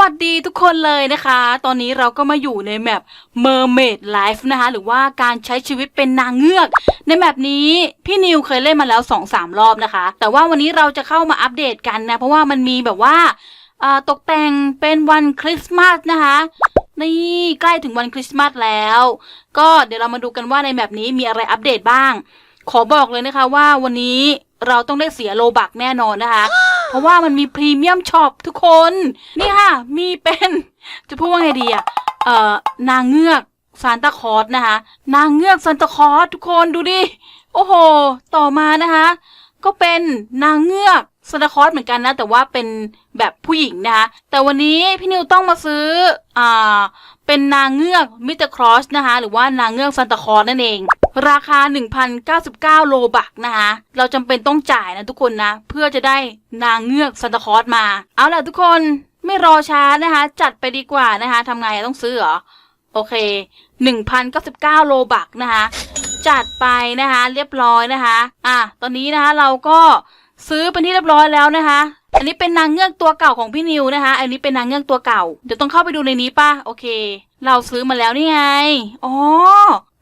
วัสดีทุกคนเลยนะคะ ตอนนี้เราก็มาอยู่ในแมป Mermaid Life นะคะ หรือว่าการใช้ชีวิตเป็นนางเงือก ในแมปนี้พี่นิวเคยเล่นมาแล้ว 2-3 รอบนะคะ แต่ว่าวันนี้เราจะเข้ามาอัปเดตกันนะ เพราะว่ามันมีแบบว่าอ่าตกแต่งเป็นวันคริสต์มาสนะคะนี่ใกล้ถึงวันคริสต์มาสแล้ว ก็เดี๋ยวเรามาดูกันว่าในแมปนี้มีอะไรอัปเดตบ้าง ขอบอกเลยนะคะว่าวันนี้เราต้องได้เสียโลบักแน่นอนนะคะ เพราะว่ามันมีพรีเมียมช็อปทุกคน นี่ค่ะ มีเป็น จะพูดว่าไงดีอะเอ่อนางเงือกซานตาคอสนะคะ นางเงือกซานตาคอสทุกคนดูดิ โอ้โห ต่อมานะคะ ก็เป็นนางเงือกซานตาคอสเหมือนกันนะ แต่ว่าเป็นแบบผู้หญิงนะคะ แต่วันนี้พี่นิวต้องมาซื้ออ่าเป็นนางเงือกมิสเตอร์ครอสนะคะ หรือว่านางเงือกซานตาคอสนั่นเอง ราคา 1,099 โลบักนะคะเราจำเป็นต้องจ่ายนะทุกคนนะ เพื่อจะได้นางเงือกซานตาคอสมา เอาล่ะทุกคนไม่รอช้านะคะ จัดไปดีกว่านะคะทำไงต้องซื้อเหรอ โอเค 1,099 โลบักนะคะ จัดไปนะคะ เรียบร้อยนะคะ อะ ตอนนี้นะคะเราก็ซื้อเป็นที่เรียบร้อยแล้วนะคะ อันนี้เป็นนางเงือกตัวเก่าของพี่นิวนะคะ อันนี้เป็นนางเงือกตัวเก่า เดี๋ยวต้องเข้าไปดูในนี้ป่ะ โอเค เราซื้อมาแล้วนี่ไง อ๋อ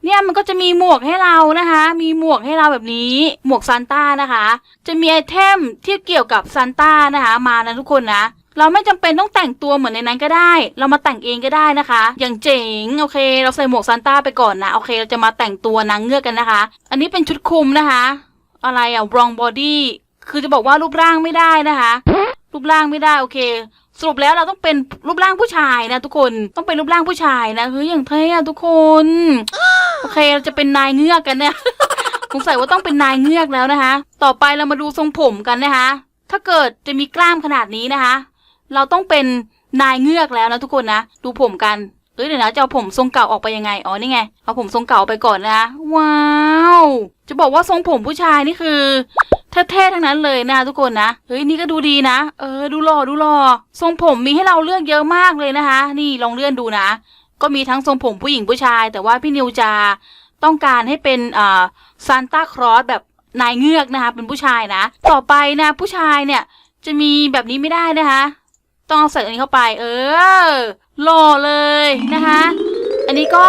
เนี่ยมันก็จะมีหมวกให้เรานะคะ มีหมวกให้เราแบบนี้ หมวกซานต้านะคะ จะมีไอเทมที่เกี่ยวกับซานต้านะคะ มานะทุกคนนะ เราไม่จำเป็นต้องแต่งตัวเหมือนในนั้นก็ได้ เรามาแต่งเองก็ได้นะคะ อย่างเจ๋งโอเค เราใส่หมวกซานต้าไปก่อนนะ โอเค เราจะมาแต่งตัวนางเงือกกันนะคะ อันนี้เป็นชุดคลุมนะคะ อะไรอะ wrong body คือจะบอกว่ารูปร่างไม่ได้นะคะ รูปร่างไม่ได้โอเคสรุปแล้วเราต้องเป็นรูปร่างผู้ชายนะทุกคน ต้องเป็นรูปร่างผู้ชายนะเฮ้ยอย่างเท่อะทุกคน โอเคเราจะเป็นนายเงือกกันเนี่ย สงสัยว่าต้องเป็นนายเงือกแล้วนะคะ ต่อไปเรามาดูทรงผมกันนะคะ ถ้าเกิดจะมีกล้ามขนาดนี้นะคะ เราต้องเป็นนายเงือกแล้วนะทุกคนนะ ดูผมกันเอ้ยเดี๋ยวนะจะเอาผมทรงเก่าออกไปยังไง อ๋อนี่ไง เอาผมทรงเก่าไปก่อนนะคะ ว้าว จะบอกว่าทรงผมผู้ชายนี่คือเท่ๆทั้งนั้นเลยนะทุกคนนะ เฮ้ยนี่ก็ดูดีนะ เออ ดูหล่อดูหล่อทรงผมมีให้เราเลือกเยอะมากเลยนะคะ นี่ลองเลื่อนดูนะ ก็มีทั้งทรงผมผู้หญิงผู้ชาย แต่ว่าพี่นิวจะต้องการให้เป็นซานตาครอสแบบนายเงือกนะคะเป็นผู้ชายนะ ต่อไปนะผู้ชายเนี่ยจะมีแบบนี้ไม่ได้นะคะ ต้องเอาใส่อันนี้เข้าไป เออหล่อเลยนะคะ อันนี้ก็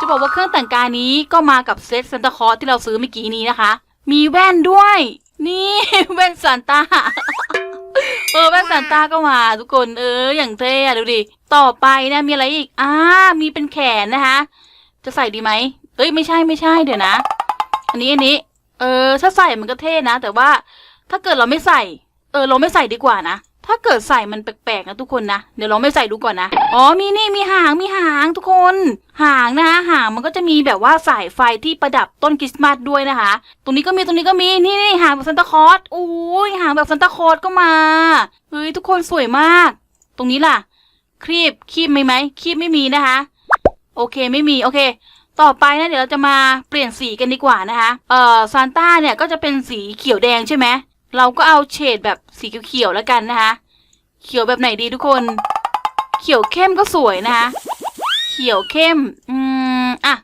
จะบอกว่าเครื่องแต่งกายนี้ก็มากับเซตซันตาคลอสที่เราซื้อเมื่อกี้นี้นะคะ มีแว่นด้วย นี่แว่นซานต้า เออแว่นซานต้าก็มาทุกคนเอออย่างเท่อะดูดิต่อไปนะมีอะไรอีกอ่ามีเป็นแขนนะคะ จะใส่ดีไหมเอ้ยไม่ใช่ไม่ใช่เดี๋ยวนะ อันนี้อันนี้ เออ ถ้าใส่มันก็เท่นะ แต่ว่าถ้าเกิดเราไม่ใส่ เออ เราไม่ใส่ดีกว่านะ ถ้าเกิดใส่มันแปลกๆนะทุกคนนะ เดี๋ยวเราไม่ใส่ดูก่อนนะ อ๋อมีนี่มีหางมีหางทุกคน หางนะคะหางมันก็จะมีแบบว่าสายไฟที่ประดับต้นคริสต์มาสด้วยนะคะ ตรงนี้ก็มีตรงนี้ก็มีนี่นี่หางแบบซันตาคลอสโอ้ยหางแบบซันตาคลอสก็มาเฮ้ยทุกคนสวยมาก ตรงนี้ล่ะครีบครีบมีไหมครีบไม่มีนะคะ โอเคไม่มีโอเค ต่อไปนะเดี๋ยวเราจะมาเปลี่ยนสีกันดีกว่านะคะเอ่อซานต้าเนี่ยก็จะเป็นสีเขียวแดงใช่ไหม เราก็เอาเฉดแบบสีเขียวๆแล้วกันนะคะ เขียวแบบไหนดีทุกคน เขียวเข้มก็สวยนะคะ เขียวเข้ม อืม อะ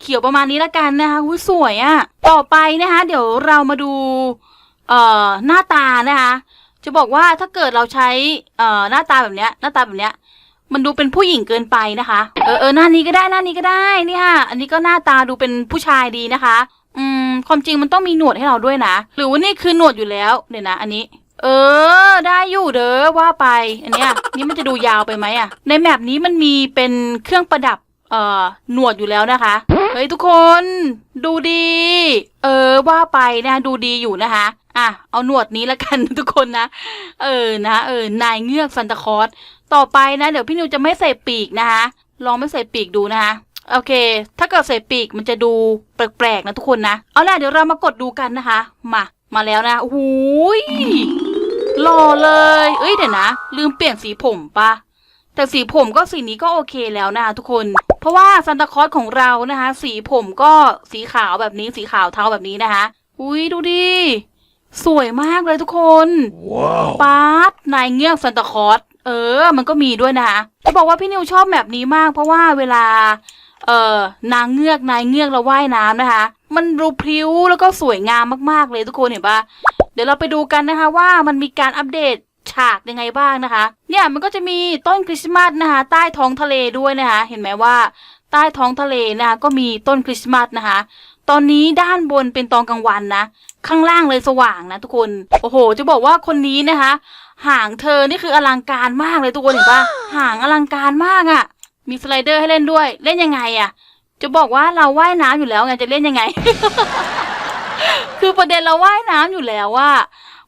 เขียวประมาณนี้แล้วกันนะคะอุ้ยสวยอะ่ะ ต่อไปนะคะ เดี๋ยวเรามาดู เอ่อ หน้าตานะคะ จะบอกว่าถ้าเกิดเราใช้ เอ่อ หน้าตาแบบเนี้ย หน้าตาแบบเนี้ย มันดูเป็นผู้หญิงเกินไปนะคะ เออเออหน้านี้ก็ได้ หน้านี้ก็ได้ นี่ค่ะ อันนี้ก็หน้าตาดูเป็นผู้ชายดีนะคะ อืม ความจริงมันต้องมีหนวดให้เราด้วยนะ หรือว่านี่คือหนวดอยู่แล้วเดี๋ยวนะ อันนี้ เออ ได้อยู่เด้อว่าไป อันเนี้ย นี่มันจะดูยาวไปไหมอะในแมปนี้มันมีเป็นเครื่องประดับ เอ่อ หนวดอยู่แล้วนะคะ เฮ้ยทุกคน ดูดี เออ ว่าไปนะดูดีอยู่นะคะอะเอาหนวดนี้ละกันทุกคนนะ เออนะเออนายเงือกซันตาคอสต่อไปนะ เดี๋ยวพี่นิวจะไม่ใส่ปีกนะคะลองไม่ใส่ปีกดูนะคะ โอเค ถ้าเกิดใส่ปีกมันจะดูแปลกๆนะทุกคนนะ เอาล่ะเดี๋ยวเรามากดดูกันนะคะ มา มาแล้วนะโอ้โหยหล่อเลย เอ้ยเดี๋ยวนะ ลืมเปลี่ยนสีผมปะแต่สีผมก็สีนี้ก็โอเคแล้วนะคะทุกคน เพราะว่าซันตาคลอสของเรานะคะ สีผมก็สีขาวแบบนี้สีขาวเทาแบบนี้นะคะ อุ้ยดูดิสวยมากเลยทุกคน Wow. ป๊าดนายเงือกซันตาคลอสเออ มันก็มีด้วยนะคะจะบอกว่าพี่นิวชอบแบบนี้มาก เพราะว่าเวลา เอ่อนางเงือกนายเงือกเราว่ายน้ำนะคะ มันรูพริ้วแล้วก็สวยงามมากๆเลยทุกคนเห็นปะเดี๋ยวเราไปดูกันนะคะว่ามันมีการอัปเดตฉฉากยังไงบ้างนะคะ เนี่ยมันก็จะมีต้นคริสต์มาสนะคะ ใต้ท้องทะเลด้วยนะคะ เห็นไหมว่า ใต้ท้องทะเลนะคะ ก็มีต้นคริสต์มาสนะคะ ตอนนี้ด้านบนเป็นตอนกลางวันนะ ข้างล่างเลยสว่างนะทุกคน โอ้โห จะบอกว่าคนนี้นะคะ หางเธอนี่คืออลังการมากเลยทุกคนเห็นปะหางอลังการมากอะ่ะ มีสไลเดอร์ให้เล่นด้วย เล่นยังไงอะ่ะจะบอกว่าเราว่ายน้ำอยู่แล้วไงจะเล่นยังไง คือประเด็นเราว่ายน้ำอยู่แล้วว่า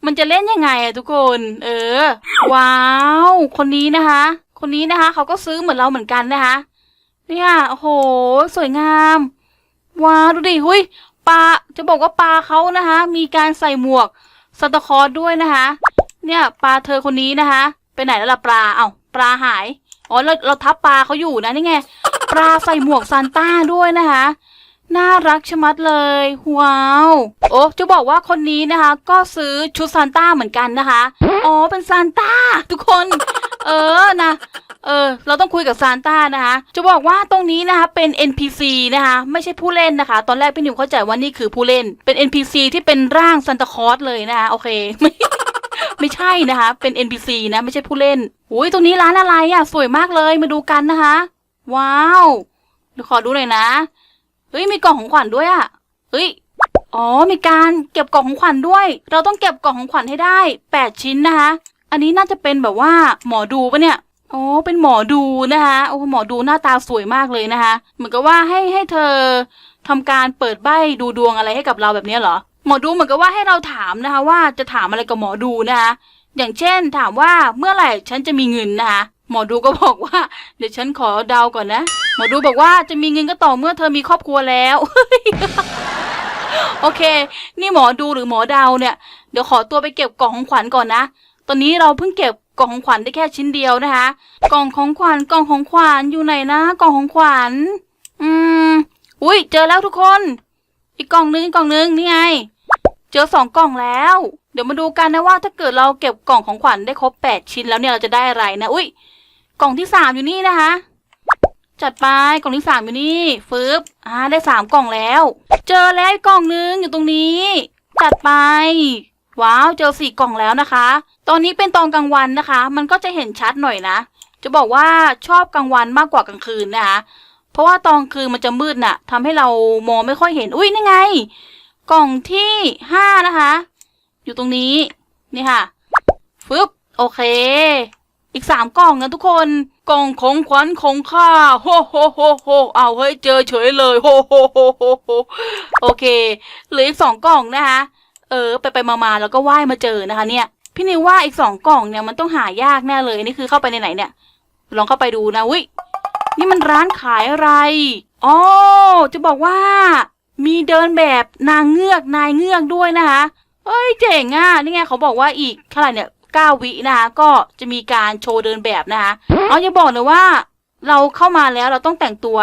มันจะเล่นยังไงอะทุกคน เออ ว้าว คนนี้นะคะ คนนี้นะคะเขาก็ซื้อเหมือนเราเหมือนกันนะคะ เนี่ยโอ้โห สวยงาม ว้าวดูดิหุยปลาจะบอกว่าปลาเขานะคะ มีการใส่หมวกสตาร์คอร์ด้วยนะคะ เนี่ยปลาเธอคนนี้นะคะ ไปไหนแล้วล่ะปลา เอ้าปลาหาย อ๋อเราเราทับปลาเขาอยู่นะนี่ไงปลาใส่หมวกซานต้าด้วยนะคะน่ารักชะมัดเลยว้าวโอ้จะบอกว่าคนนี้นะคะ ก็ซื้อชุดซานต้าเหมือนกันนะคะอ๋อเป็นซานต้าทุกคน เออนะเออ เราต้องคุยกับซานต้านะคะ จะบอกว่าตรงนี้นะคะเป็น NPC นะคะ ไม่ใช่ผู้เล่นนะคะ ตอนแรกพี่หนิวเข้าใจว่านี่คือผู้เล่น เป็น NPC ที่เป็นร่างซันตาคอสเลยนะคะ โอเค ไม่ใช่นะคะ เป็น NPC นะไม่ใช่ผู้เล่นอุ้ยตรงนี้ร้านอะไรอะ สวยมากเลยมาดูกันนะคะ ว้าวเดี๋ยวขอดูหน่อยนะเฮ้ยมีกล่องของขวัญด้วยอะเฮ้ยอ๋อมีการเก็บกล่องของขวัญด้วย เราต้องเก็บกล่องของขวัญให้ได้แปดชิ้นนะคะ อันนี้น่าจะเป็นแบบว่าหมอดูปะเนี่ยอ๋อเป็นหมอดูนะคะโอ้หมอดูหน้าตาสวยมากเลยนะคะ เหมือนกับว่าให้ให้เธอทำการเปิดใบดูดวงอะไรให้กับเราแบบนี้เหรอ มอดูเหมือนกับว่าให้เราถามนะคะว่าจะถามอะไรกับหมอดูนะคะ อย่างเช่นถามว่าเมื่อไหร่ฉันจะมีเงินนะคะหมอดูก็บอกว่า เดี๋ยวฉันขอเดาก่อนนะหมอดูบอกว่าจะมีเงินก็ต่อเมื่อเธอมีครอบครัวแล้ว โอเค นี่หมอดูหรือหมอเดาเนี่ย เดี๋ยวขอตัวไปเก็บกล่องของขวัญก่อนนะตอนนี้เราเพิ่งเก็บกล่องของขวัญได้แค่ชิ้นเดียวนะคะ กล่องของขวัญกล่องของขวัญอยู่ไหนนะกล่องของขวัญอืม อุ้ยเจอแล้วทุกคน อีกกล่องนึงอีกกล่องนึงนี่ไง เจอสองกล่องแล้ว เดี๋ยวมาดูกันนะว่าถ้าเกิดเราเก็บกล่องของขวัญได้ครบแปดชิ้นแล้วเนี่ยเราจะได้อะไรนะ อุ้ยกล่องที่สามอยู่นี่นะคะ จัดไปกล่องที่สามอยู่นี่ฟึบอ่าได้สามกล่องแล้ว เจอแล้วอีกล่องนึงอยู่ตรงนี้ จัดไปว้าวเจอสี่กล่องแล้วนะคะ ตอนนี้เป็นตอนกลางวันนะคะ มันก็จะเห็นชัดหน่อยนะ จะบอกว่าชอบกลางวันมากกว่ากลางคืนนะคะ เพราะว่าตอนคืนมันจะมืดน่ะทำให้เรามองไม่ค่อยเห็น อุ้ยนี่ไง กล่องที่ห้านะคะ อยู่ตรงนี้ นี่ค่ะฟึบโอเค อีกสามกล่องนะทุกคน กล่องของขวัญของข้าโฮโฮโฮโฮเอาเฮ้ยเจอเฉยเลยโฮโฮโฮโฮโฮโอเคเหลืออีกสองกล่องนะคะ เออ ไปไปมามาแล้วก็ว่ายมาเจอนะคะ เนี่ย พี่นิวว่าอีกสองกล่องเนี่ยมันต้องหายากแน่เลยนี่คือเข้าไปในไหนเนี่ย ลองเข้าไปดูนะวินี่มันร้านขายอะไรอ๋อจะบอกว่า มีเดินแบบนางเงือกนายเงือกด้วยนะคะเอ้ยเจ๋งอะนี่ไงเขาบอกว่าอีกเท่าไหร่เนี่ยเก้าวินะคะก็จะมีการโชว์เดินแบบนะคะอ๋ออย่าบอกเลยว่าเราเข้ามาแล้วเราต้องแต่งตัว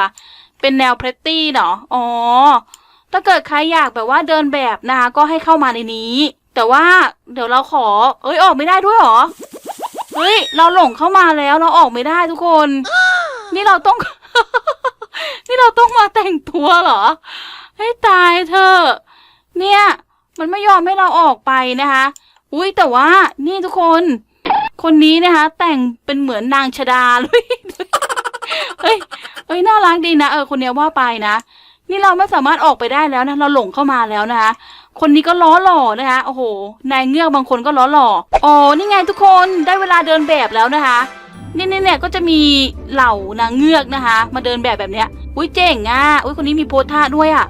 เป็นแนวเพรตตี้เนาะอ๋อ ถ้าเกิดใครอยากแบบว่าเดินแบบนะคะก็ให้เข้ามาในนี้ แต่ว่าเดี๋ยวเราขอ เอ้ยออกไม่ได้ด้วยหรอ เฮ้ย เราหลงเข้ามาแล้วเราออกไม่ได้ทุกคน นี่เราต้อง นี่เราต้องมาแต่งตัวเหรอ ให้ตายเธอะเนี่ย มันไม่ยอมให้เราออกไปนะคะ อุ้ยแต่ว่านี่ทุกคน คนนี้นะคะ แต่งเป็นเหมือนนางชดาเลยเฮ้ยเฮ้ยน่ารักดีนะเออคนเนี้ยว่าไปนะนี่เราไม่สามารถออกไปได้แล้วนะ เราหลงเข้ามาแล้วนะคะ คนนี้ก็ล้อหล่อนะคะโอ้โหนายเงือกบางคนก็ล้อหล่ออ๋อนี่ไงทุกคนได้เวลาเดินแบบแล้วนะคะเนี่ยเนี่ยเนี่ยก็จะมีเหล่านางเงือกนะคะ มาเดินแบบแบบเนี้ยอุ้ยเจ๋งอะอุ้ยคนนี้มีโพสท่าด้วยอะอะ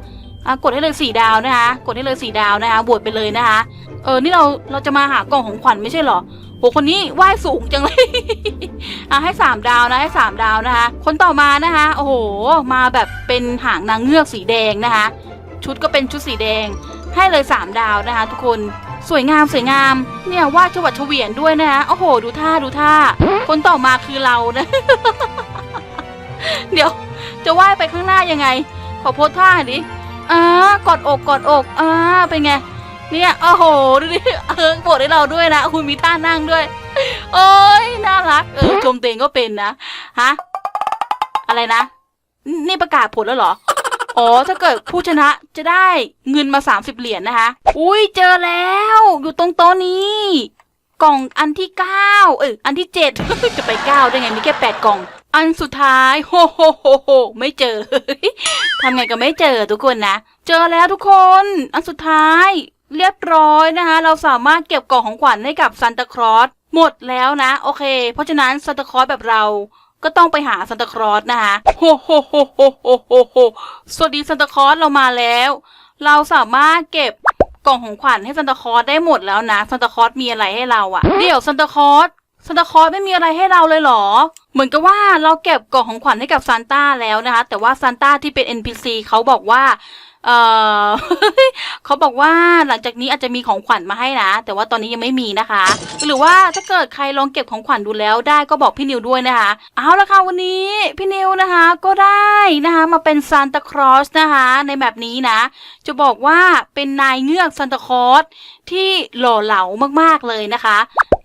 กดให้เลยสี่ดาวนะคะ กดให้เลยสี่ดาวนะคะบวชไปเลยนะคะ เออ นี่เรา เราจะมาหากล่องของขวัญไม่ใช่หรอโหคนนี้ว่ายสูงจังเลย อะให้สามดาวนะให้สามดาวนะคะ คนต่อมานะคะ โอ้โห มาแบบเป็นหางนางเงือกสีแดงนะคะ ชุดก็เป็นชุดสีแดง ให้เลยสามดาวนะคะ ทุกคน สวยงามสวยงาม เนี่ยวาดชวัดเฉวียนด้วยนะคะ โอ้โห ดูท่าดูท่า คนต่อมาคือเรานะ เดี๋ยวจะว่ายไปข้างหน้ายังไง ขอโพสท่าดิ อ่ากอดอกกอดอกอ่าเป็นไง เนี่ยโอ้โหดูดิเออโปรดให้เราด้วยนะคุณมีท่านั่งด้วย โอ้ยน่ารักเออชมเตวเองก็เป็นนะฮะอะไรนะนนี่ประกาศผลแล้วเหรออ๋อถ้าเกิดผู้ชนะจะได้เงินมาสามสิบเหรียญนะคะ อุ้ยเจอแล้ว อยู่ตรงโต๊ะนี้ กล่องอันที่เก้าเอออันที่เจ็ดจะไปเก้าได้ไงมีแค่แปดกล่อง อันสุดท้ายโฮโฮโฮโฮไม่เจอทำไงก็ไม่เจอทุกคนนะ เจอแล้วทุกคน อันสุดท้ายเรียบร้อยนะคะ เราสามารถเก็บกล่องของขวัญให้กับซันตาคลอสหมดแล้วนะ โอเค เพราะฉะนั้นซันตาคลอสแบบเราก็ต้องไปหาซันตาคลอสนะคะโฮโฮโฮโฮโฮโฮโฮสวัสดีซันตาคลอสเรามาแล้ว เราสามารถเก็บกล่องของขวัญให้ซันตาคลอสได้หมดแล้วนะซันตาคลอสมีอะไรให้เราอะเดี๋ยวซันตาคลอส ซันตาคลอสไม่มีอะไรให้เราเลยเหรอ เหมือนกับว่าเราเก็บกล่องของขวัญให้กับซานต้าแล้วนะคะ แต่ว่าซานต้าที่เป็น NPC เขาบอกว่าเออเขาบอกว่าหลังจากนี้อาจจะมีของขวัญมาให้นะ แต่ว่าตอนนี้ยังไม่มีนะคะ หรือว่าถ้าเกิดใครลองเก็บของขวัญดูแล้วได้ก็บอกพี่นิวด้วยนะคะ เอาละค่ะวันนี้พี่นิวนะคะก็ได้นะคะมาเป็นซานตาครอสนะคะในแบบนี้นะ จะบอกว่าเป็นนายเงือกซานตาคลอสที่หล่อเหลามากๆเลยนะคะ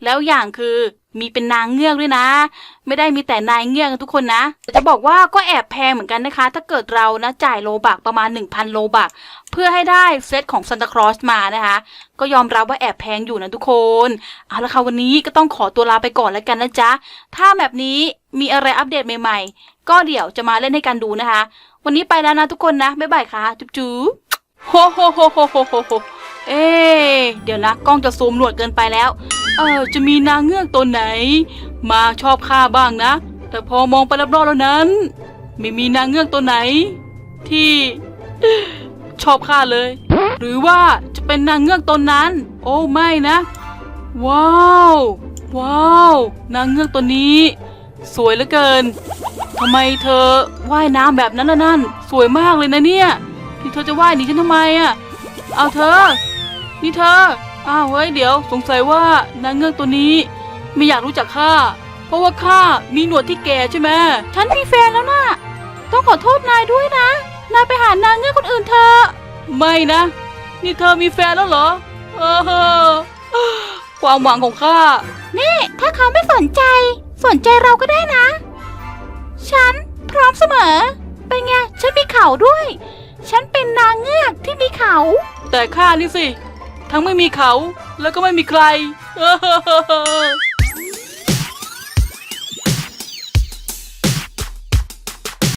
แล้วอย่างคือ มีเป็นนางเงือกด้วยนะ ไม่ได้มีแต่นายเงือกทุกคนนะจะบอกว่าก็แอบแพงเหมือนกันนะคะ ถ้าเกิดเรานะจ่ายโลบักประมาณ 1,000 โลบักเพื่อให้ได้เซตของซันตาคลอสมานะคะ ก็ยอมรับว่าแอบแพงอยู่นะทุกคนเอาละค่ะวันนี้ก็ต้องขอตัวลาไปก่อนแล้วกันนะจ๊ะ ถ้าแบบนี้มีอะไรอัปเดตใหม่ๆ ก็เดี๋ยวจะมาเล่นให้กันดูนะคะ วันนี้ไปแล้วนะทุกคนนะบ๊ายบายค่ะจุ๊บจุ๊บโฮโฮโฮโฮโฮโฮเอ๊เดี๋ยวนะกล้องจะซูมหนวดเกินไปแล้ว เออจะมีนางเงือกตัวไหน มาชอบข้าบ้างนะ แต่พอมองไปรอบๆแล้วนั้น ไม่มีนางเงือกตัวไหน ที่ ชอบข้าเลย หรือว่าจะเป็นนางเงือกตนนั้น โอ้ไม่นะ ว้าวว้าว นางเงือกตัวนี้ สวยเหลือเกินทำไมเธอว่ายน้ำแบบนั้นล่ะนั่น สวยมากเลยนะเนี่ย ที่เธอจะว่ายหนีฉันทำไมอะ เอาเธอ นี่เธอ อ้าวเฮ้ยเดี๋ยวสงสัยว่านางเงือกตัวนี้ไม่อยากรู้จักข้าเพราะว่าข้ามีหนวดที่แก่ใช่ไหมฉันมีแฟนแล้วนะต้องขอโทษนายด้วยนะ นายไปหานางเงือกคนอื่นเถอะ ไม่นะ นี่เธอมีแฟนแล้วเหรอเออความหวังของข้า นี่ถ้าเขาไม่สนใจ สนใจเราก็ได้นะ ฉันพร้อมเสมอ เป็นไง ฉันมีเขาด้วย ฉันเป็นนางเงือกที่มีเขา แต่ข้านี่สิ ทั้งไม่มีเขาแล้วก็ไม่มีใคร